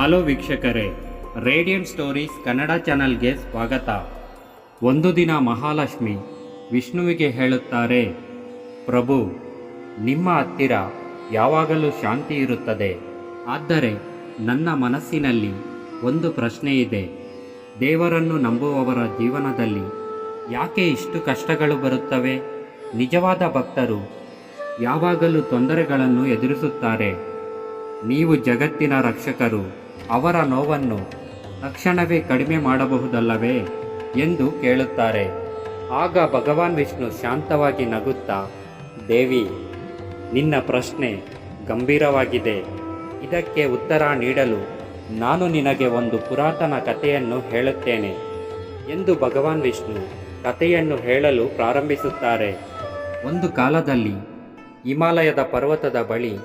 Hello ವೀಕ್ಷಕರೇ, radiant stories Kannada ಚಾನಲ್ಗೆ ಸ್ವಾಗತ. ಒಂದು ದಿನ ಮಹಾಲಕ್ಷ್ಮಿ ವಿಷ್ಣುವಿಗೆ ಹೇಳುತ್ತಾರೆ, ಪ್ರಭು, ನಿಮ್ಮ ಹತ್ತಿರ ಯಾವಾಗಲೂ ಶಾಂತಿ ಇರುತ್ತದೆ. ಆದರೆ ನನ್ನ ಮನಸ್ಸಿನಲ್ಲಿ ಒಂದು ಪ್ರಶ್ನೆ ಇದೆ. ದೇವರನ್ನು ನಂಬುವವರ ಜೀವನದಲ್ಲಿ ಯಾಕೆ ಇಷ್ಟು ಕಷ್ಟಗಳು ಬರುತ್ತವೆ? ನಿಜವಾದ ಭಕ್ತರು ಯಾವಾಗಲೂ ತೊಂದರೆಗಳನ್ನು ಎದುರಿಸುತ್ತಾರೆ. ನೀವು ಜಗತ್ತಿನ ರಕ್ಷಕರು ಅವರ ನೋವನ್ನು ತಕ್ಷಣವೇ ಕಡಿಮೆ ಮಾಡಬಹುದಲ್ಲವೇ ಎಂದು ಕೇಳುತ್ತಾರೆ. ಆಗ ಭಗವಾನ್ ವಿಷ್ಣು ಶಾಂತವಾಗಿ ನಗುತ್ತಾ, ದೇವಿ, ನಿನ್ನ ಪ್ರಶ್ನೆ ಗಂಭೀರವಾಗಿದೆ. ಇದಕ್ಕೆ ಉತ್ತರ ನೀಡಲು ನಾನು ನಿನಗೆ ಒಂದು ಪುರಾತನ ಕಥೆಯನ್ನು ಹೇಳುತ್ತೇನೆ ಎಂದು ಭಗವಾನ್ ವಿಷ್ಣು ಕಥೆಯನ್ನು ಹೇಳಲು ಪ್ರಾರಂಭಿಸುತ್ತಾರೆ. ಒಂದು ಕಾಲದಲ್ಲಿ ಹಿಮಾಲಯದ ಪರ್ವತದ ಬಳಿ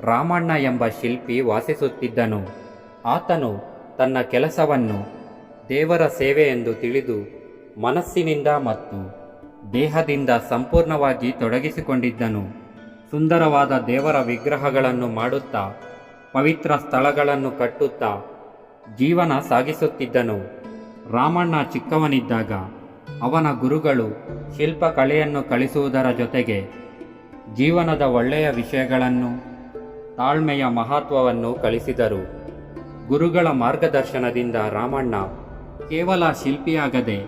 ರಾಮಣ್ಣ ಎಂಬ ಶಿಲ್ಪಿ ವಾಸಿಸುತ್ತಿದ್ದನು. ಆತನು ತನ್ನ ಕೆಲಸವನ್ನು ದೇವರ ಸೇವೆ ಎಂದು ತಿಳಿದು ಮನಸ್ಸಿನಿಂದ ಮತ್ತು ದೇಹದಿಂದ ಸಂಪೂರ್ಣವಾಗಿ ತೊಡಗಿಸಿಕೊಂಡಿದ್ದನು. ಸುಂದರವಾದ ದೇವರ ವಿಗ್ರಹಗಳನ್ನು ಮಾಡುತ್ತಾ, ಪವಿತ್ರ ಸ್ಥಳಗಳನ್ನು ಕಟ್ಟುತ್ತಾ ಜೀವನ ಸಾಗಿಸುತ್ತಿದ್ದನು. ರಾಮಣ್ಣ ಚಿಕ್ಕವನಿದ್ದಾಗ ಅವನ ಗುರುಗಳು ಶಿಲ್ಪಕಲೆಯನ್ನು ಕಲಿಸುವುದರ ಜೊತೆಗೆ ಜೀವನದ ಒಳ್ಳೆಯ ವಿಷಯಗಳನ್ನು ತಾಳ್ಮೆಯ ಮಹತ್ವವನ್ನು ಕಲಿಸಿದರು. ಗುರುಗಳ ಮಾರ್ಗದರ್ಶನದಿಂದ ರಾಮಣ್ಣ ಕೇವಲ ಶಿಲ್ಪಿಯಾಗದೆ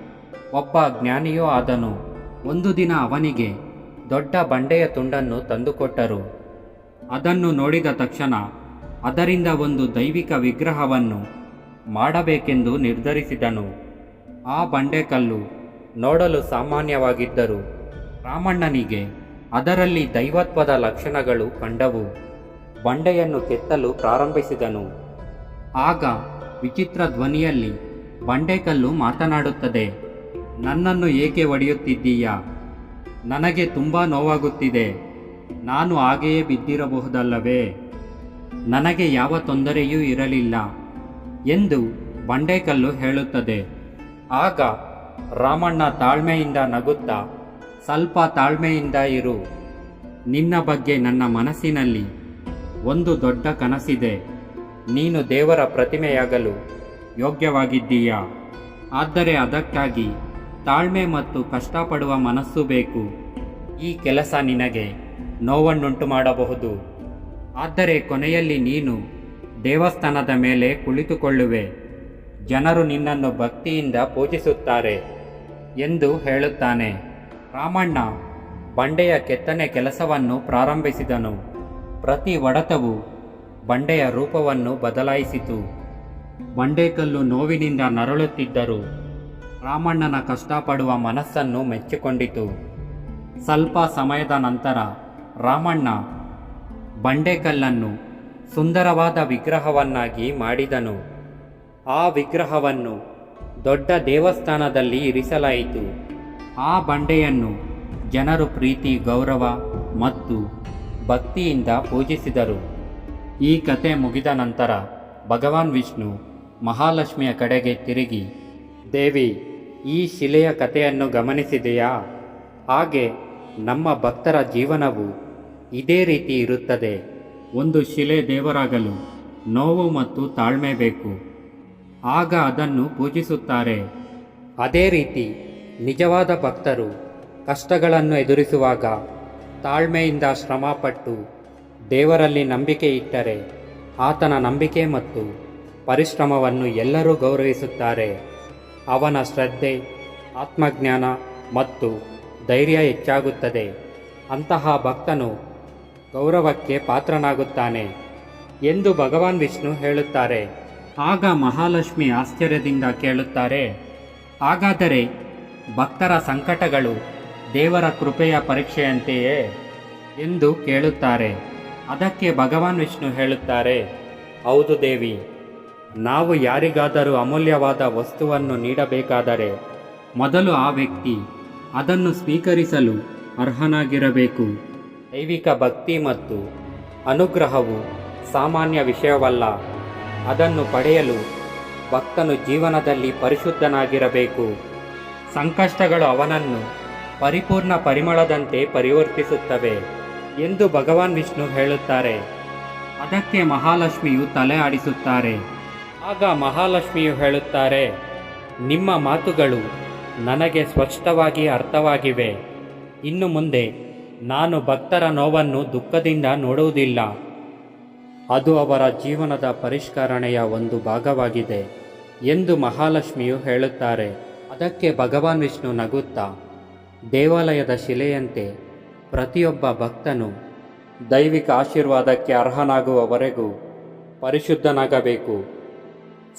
ಒಬ್ಬ ಜ್ಞಾನಿಯೂ ಆದನು. ಒಂದು ದಿನ ಅವನಿಗೆ ದೊಡ್ಡ ಬಂಡೆಯ ತುಂಡನ್ನು ತಂದುಕೊಟ್ಟರು. ಅದನ್ನು ನೋಡಿದ ತಕ್ಷಣ ಅದರಿಂದ ಒಂದು ದೈವಿಕ ವಿಗ್ರಹವನ್ನು ಮಾಡಬೇಕೆಂದು ನಿರ್ಧರಿಸಿದನು. ಆ ಬಂಡೆಕಲ್ಲು ನೋಡಲು ಸಾಮಾನ್ಯವಾಗಿದ್ದರು. ರಾಮಣ್ಣನಿಗೆ ಅದರಲ್ಲಿ ದೈವತ್ವದ ಲಕ್ಷಣಗಳು ಕಂಡವು. ಬಂಡೆಯನ್ನು ಕೆತ್ತಲು ಪ್ರಾರಂಭಿಸಿದನು. ಆಗ ವಿಚಿತ್ರ ಧ್ವನಿಯಲ್ಲಿ ಬಂಡೆಕಲ್ಲು ಮಾತನಾಡುತ್ತದೆ. ನನ್ನನ್ನು ಏಕೆ ಒಡೆಯುತ್ತಿದ್ದೀಯಾ ನನಗೆ ತುಂಬ ನೋವಾಗುತ್ತಿದೆ. ನಾನು ಹಾಗೆಯೇ ಬಿದ್ದಿರಬಹುದಲ್ಲವೇ? ನನಗೆ ಯಾವ ತೊಂದರೆಯೂ ಇರಲಿಲ್ಲ ಎಂದು ಬಂಡೆಕಲ್ಲು ಹೇಳುತ್ತದೆ. ಆಗ ರಾಮಣ್ಣ ತಾಳ್ಮೆಯಿಂದ ನಗುತ್ತಾ, ಸ್ವಲ್ಪ ತಾಳ್ಮೆಯಿಂದ ಇರು. ನಿನ್ನ ಬಗ್ಗೆ ನನ್ನ ಮನಸ್ಸಿನಲ್ಲಿ ಒಂದು ದೊಡ್ಡ ಕನಸಿದೆ. ನೀನು ದೇವರ ಪ್ರತಿಮೆಯಾಗಲು ಯೋಗ್ಯವಾಗಿದ್ದೀಯಾ? ಆದರೆ ಅದಕ್ಕಾಗಿ ತಾಳ್ಮೆ ಮತ್ತು ಕಷ್ಟಪಡುವ ಮನಸ್ಸು ಬೇಕು. ಈ ಕೆಲಸ ನಿನಗೆ ನೋವನ್ನುಂಟು ಮಾಡಬಹುದು ಆದರೆ ಕೊನೆಯಲ್ಲಿ ನೀನು ದೇವಸ್ಥಾನದ ಮೇಲೆ ಕುಳಿತುಕೊಳ್ಳುವೆ. ಜನರು ನಿನ್ನನ್ನು ಭಕ್ತಿಯಿಂದ ಪೂಜಿಸುತ್ತಾರೆ ಎಂದು ಹೇಳುತ್ತಾನೆ. ರಾಮಣ್ಣ ಬಂಡೆಯ ಕೆತ್ತನೆ ಕೆಲಸವನ್ನು ಪ್ರಾರಂಭಿಸಿದನು. ಪ್ರತಿ ಒಡೆತವು ಬಂಡೆಯ ರೂಪವನ್ನು ಬದಲಾಯಿಸಿತು. ಬಂಡೆಕಲ್ಲು ನೋವಿನಿಂದ ನರಳುತ್ತಿದ್ದರು. ರಾಮಣ್ಣನ ಕಷ್ಟಪಡುವ ಮನಸ್ಸನ್ನು ಮೆಚ್ಚಿಕೊಂಡಿತು. ಸ್ವಲ್ಪ ಸಮಯದ ನಂತರ ರಾಮಣ್ಣ ಬಂಡೆಕಲ್ಲನ್ನು ಸುಂದರವಾದ ವಿಗ್ರಹವನ್ನಾಗಿ ಮಾಡಿದನು. ಆ ವಿಗ್ರಹವನ್ನು ದೊಡ್ಡ ದೇವಸ್ಥಾನದಲ್ಲಿ ಇರಿಸಲಾಯಿತು. ಆ ಬಂಡೆಯನ್ನು ಜನರು ಪ್ರೀತಿ, ಗೌರವ ಮತ್ತು ಭಕ್ತಿಯಿಂದ ಪೂಜಿಸಿದರು. ಈ ಕತೆ ಮುಗಿದ ನಂತರ ಭಗವಾನ್ ವಿಷ್ಣು ಮಹಾಲಕ್ಷ್ಮಿಯ ಕಡೆಗೆ ತಿರುಗಿ, ದೇವಿ, ಈ ಶಿಲೆಯ ಕಥೆಯನ್ನು ಗಮನಿಸಿದೆಯಾ? ಹಾಗೆ ನಮ್ಮ ಭಕ್ತರ ಜೀವನವು ಇದೇ ರೀತಿ ಇರುತ್ತದೆ. ಒಂದು ಶಿಲೆ ದೇವರಾಗಲು ನೋವು ಮತ್ತು ತಾಳ್ಮೆ ಬೇಕು. ಆಗ ಅದನ್ನು ಪೂಜಿಸುತ್ತಾರೆ. ಅದೇ ರೀತಿ ನಿಜವಾದ ಭಕ್ತರು ಕಷ್ಟಗಳನ್ನು ಎದುರಿಸುವಾಗ ತಾಳ್ಮೆಯಿಂದ ಶ್ರಮಪಟ್ಟು ದೇವರಲ್ಲಿ ನಂಬಿಕೆ ಇಟ್ಟರೆ ಆತನ ನಂಬಿಕೆ ಮತ್ತು ಪರಿಶ್ರಮವನ್ನು ಎಲ್ಲರೂ ಗೌರವಿಸುತ್ತಾರೆ. ಅವನ ಶ್ರದ್ಧೆ, ಆತ್ಮಜ್ಞಾನ ಮತ್ತು ಧೈರ್ಯ ಹೆಚ್ಚಾಗುತ್ತದೆ. ಅಂತಹ ಭಕ್ತನು ಗೌರವಕ್ಕೆ ಪಾತ್ರನಾಗುತ್ತಾನೆ ಎಂದು ಭಗವಾನ್ ವಿಷ್ಣು ಹೇಳುತ್ತಾರೆ. ಆಗ ಮಹಾಲಕ್ಷ್ಮಿ ಆಶ್ಚರ್ಯದಿಂದ ಕೇಳುತ್ತಾರೆ, ಹಾಗಾದರೆ ಭಕ್ತರ ಸಂಕಟಗಳು ದೇವರ ಕೃಪೆಯ ಪರೀಕ್ಷೆಯಂತೆಯೇ? ಎಂದು ಕೇಳುತ್ತಾರೆ. ಅದಕ್ಕೆ ಭಗವಾನ್ ವಿಷ್ಣು ಹೇಳುತ್ತಾರೆ, ಹೌದು ದೇವಿ, ನಾವು ಯಾರಿಗಾದರೂ ಅಮೂಲ್ಯವಾದ ವಸ್ತುವನ್ನು ನೀಡಬೇಕಾದರೆ ಮೊದಲು ಆ ವ್ಯಕ್ತಿ ಅದನ್ನು ಸ್ವೀಕರಿಸಲು ಅರ್ಹನಾಗಿರಬೇಕು. ದೈವಿಕ ಭಕ್ತಿ ಮತ್ತು ಅನುಗ್ರಹವು ಸಾಮಾನ್ಯ ವಿಷಯವಲ್ಲ, ಅದನ್ನು ಪಡೆಯಲು ಭಕ್ತನು ಜೀವನದಲ್ಲಿ ಪರಿಶುದ್ಧನಾಗಿರಬೇಕು. ಸಂಕಷ್ಟಗಳು ಅವನನ್ನು ಪರಿಪೂರ್ಣ ಪರಿಮಳದಂತೆ ಪರಿವರ್ತಿಸುತ್ತವೆ. ಎಂದು ಭಗವಾನ್ ವಿಷ್ಣು ಹೇಳುತ್ತಾರೆ. ಅದಕ್ಕೆ ಮಹಾಲಕ್ಷ್ಮಿಯು ತಲೆ ಆಡಿಸುತ್ತಾರೆ. ಆಗ ಮಹಾಲಕ್ಷ್ಮಿಯು ಹೇಳುತ್ತಾರೆ ನಿಮ್ಮ ಮಾತುಗಳು ನನಗೆ ಸ್ಪಷ್ಟವಾಗಿ ಅರ್ಥವಾಗಿವೆ. ಇನ್ನು ಮುಂದೆ ನಾನು ಭಕ್ತರ ನೋವನ್ನು ದುಃಖದಿಂದ ನೋಡುವುದಿಲ್ಲ. ಅದು ಅವರ ಜೀವನದ ಪರಿಷ್ಕರಣೆಯ ಒಂದು ಭಾಗವಾಗಿದೆ ಎಂದು ಮಹಾಲಕ್ಷ್ಮಿಯು ಹೇಳುತ್ತಾರೆ. ಅದಕ್ಕೆ ಭಗವಾನ್ ವಿಷ್ಣು ನಗುತ್ತಾ ದೇವಾಲಯದ ಶಿಲೆಯಂತೆ ಪ್ರತಿಯೊಬ್ಬ ಭಕ್ತನು ದೈವಿಕ ಆಶೀರ್ವಾದಕ್ಕೆ ಅರ್ಹನಾಗುವವರೆಗೂ ಪರಿಶುದ್ಧನಾಗಬೇಕು.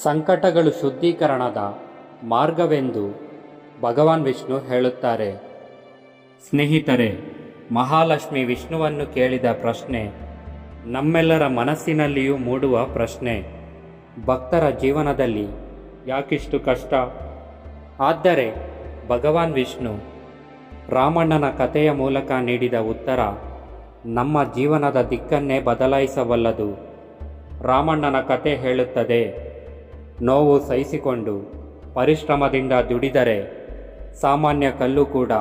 ಸಂಕಟಗಳು ಶುದ್ಧೀಕರಣದ ಮಾರ್ಗವೆಂದು ಭಗವಾನ್ ವಿಷ್ಣು ಹೇಳುತ್ತಾರೆ. ಸ್ನೇಹಿತರೆ, ಮಹಾಲಕ್ಷ್ಮಿ ವಿಷ್ಣುವನ್ನು ಕೇಳಿದ ಪ್ರಶ್ನೆ ನಮ್ಮೆಲ್ಲರ ಮನಸ್ಸಿನಲ್ಲಿಯೂ ಮೂಡುವ ಪ್ರಶ್ನೆ, ಭಕ್ತರ ಜೀವನದಲ್ಲಿ ಯಾಕಿಷ್ಟು ಕಷ್ಟ? ಆದರೆ ಭಗವಾನ್ ವಿಷ್ಣು ರಾಮಣ್ಣನ ಕಥೆಯ ಮೂಲಕ ನೀಡಿದ ಉತ್ತರ, ನಮ್ಮ ಜೀವನದ ದಿಕ್ಕನ್ನೇ ಬದಲಾಯಿಸಬಲ್ಲದು. ರಾಮಣ್ಣನ ಕತೆ ಹೇಳುತ್ತದೆ, ನೋವು ಸಹಿಸಿಕೊಂಡು, ಪರಿಶ್ರಮದಿಂದ ದುಡಿದರೆ ಸಾಮಾನ್ಯ ಕಲ್ಲು ಕೂಡ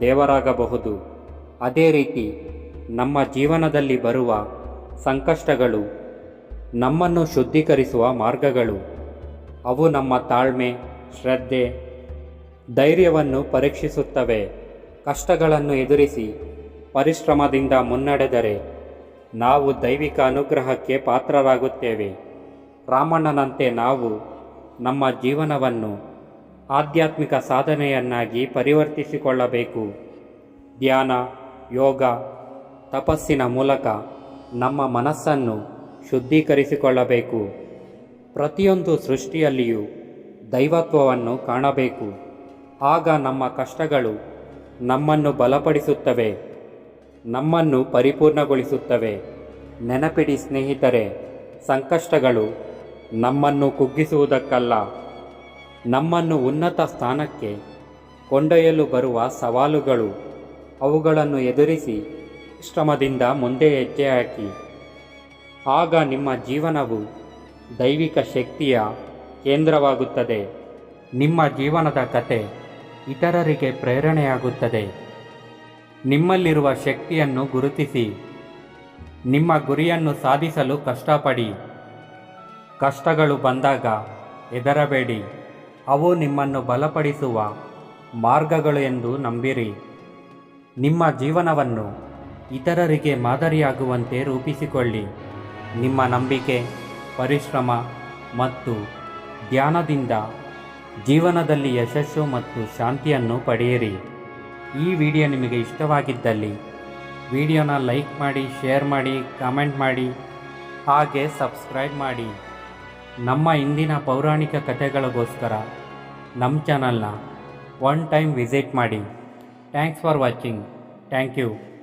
ದೇವರಾಗಬಹುದು. ಅದೇ ರೀತಿ, ನಮ್ಮ ಜೀವನದಲ್ಲಿ ಬರುವ ಸಂಕಷ್ಟಗಳು ನಮ್ಮನ್ನು ಶುದ್ಧೀಕರಿಸುವ ಮಾರ್ಗಗಳು. ಅವು ನಮ್ಮ ತಾಳ್ಮೆ, ಶ್ರದ್ಧೆ, ಧೈರ್ಯವನ್ನು ಪರೀಕ್ಷಿಸುತ್ತವೆ. ಕಷ್ಟಗಳನ್ನು ಎದುರಿಸಿ ಪರಿಶ್ರಮದಿಂದ ಮುನ್ನಡೆದರೆ ನಾವು ದೈವಿಕ ಅನುಗ್ರಹಕ್ಕೆ ಪಾತ್ರರಾಗುತ್ತೇವೆ. ರಾಮಣ್ಣನಂತೆ ನಾವು ನಮ್ಮ ಜೀವನವನ್ನು ಆಧ್ಯಾತ್ಮಿಕ ಸಾಧನೆಯನ್ನಾಗಿ ಪರಿವರ್ತಿಸಿಕೊಳ್ಳಬೇಕು. ಧ್ಯಾನ, ಯೋಗ, ತಪಸ್ಸಿನ ಮೂಲಕ ನಮ್ಮ ಮನಸ್ಸನ್ನು ಶುದ್ಧೀಕರಿಸಿಕೊಳ್ಳಬೇಕು. ಪ್ರತಿಯೊಂದು ಸೃಷ್ಟಿಯಲ್ಲಿಯೂ ದೈವತ್ವವನ್ನು ಕಾಣಬೇಕು. ಆಗ ನಮ್ಮ ಕಷ್ಟಗಳು ನಮ್ಮನ್ನು ಬಲಪಡಿಸುತ್ತವೆ. ನಮ್ಮನ್ನು ಪರಿಪೂರ್ಣಗೊಳಿಸುತ್ತವೆ. ನೆನಪಿಡಿ ಸ್ನೇಹಿತರೆ, ಸಂಕಷ್ಟಗಳು ನಮ್ಮನ್ನು ಕುಗ್ಗಿಸುವುದಕ್ಕಲ್ಲ. ನಮ್ಮನ್ನು ಉನ್ನತ ಸ್ಥಾನಕ್ಕೆ ಕೊಂಡೊಯ್ಯಲು ಬರುವ ಸವಾಲುಗಳು ಅವುಗಳನ್ನು ಎದುರಿಸಿ ಶ್ರಮದಿಂದ ಮುಂದೆ ಹೆಜ್ಜೆ ಹಾಕಿ. ಆಗ ನಿಮ್ಮ ಜೀವನವು ದೈವಿಕ ಶಕ್ತಿಯ ಕೇಂದ್ರವಾಗುತ್ತದೆ. ನಿಮ್ಮ ಜೀವನದ ಕತೆ ಇತರರಿಗೆ ಪ್ರೇರಣೆಯಾಗುತ್ತದೆ. ನಿಮ್ಮಲ್ಲಿರುವ ಶಕ್ತಿಯನ್ನು ಗುರುತಿಸಿ. ನಿಮ್ಮ ಗುರಿಯನ್ನು ಸಾಧಿಸಲು ಕಷ್ಟಪಡಿ. ಕಷ್ಟಗಳು ಬಂದಾಗ ಹೆದರಬೇಡಿ. ಅವು ನಿಮ್ಮನ್ನು ಬಲಪಡಿಸುವ ಮಾರ್ಗಗಳು ಎಂದು ನಂಬಿರಿ. ನಿಮ್ಮ ಜೀವನವನ್ನು ಇತರರಿಗೆ ಮಾದರಿಯಾಗುವಂತೆ ರೂಪಿಸಿಕೊಳ್ಳಿ. ನಿಮ್ಮ ನಂಬಿಕೆ, ಪರಿಶ್ರಮ ಮತ್ತು ಧ್ಯಾನದಿಂದ ಜೀವನದಲ್ಲಿ ಯಶಸ್ಸು ಮತ್ತು ಶಾಂತಿಯನ್ನು ಪಡೆಯಿರಿ. ಈ ವಿಡಿಯೋ ನಿಮಗೆ ಇಷ್ಟವಾಗಿದ್ದಲ್ಲಿ ವಿಡಿಯೋನ ಲೈಕ್ ಮಾಡಿ, ಶೇರ್ ಮಾಡಿ, ಕಾಮೆಂಟ್ ಮಾಡಿ, ಹಾಗೆ ಸಬ್ಸ್ಕ್ರೈಬ್ ಮಾಡಿ. ನಮ್ಮ ಇಂದಿನ ಪೌರಾಣಿಕ ಕಥೆಗಳಿಗೋಸ್ಕರ ನಮ್ಮ ಚಾನಲ್ನ ಒನ್ ಟೈಮ್ ವಿಸಿಟ್ ಮಾಡಿ. Thanks for watching. Thank you.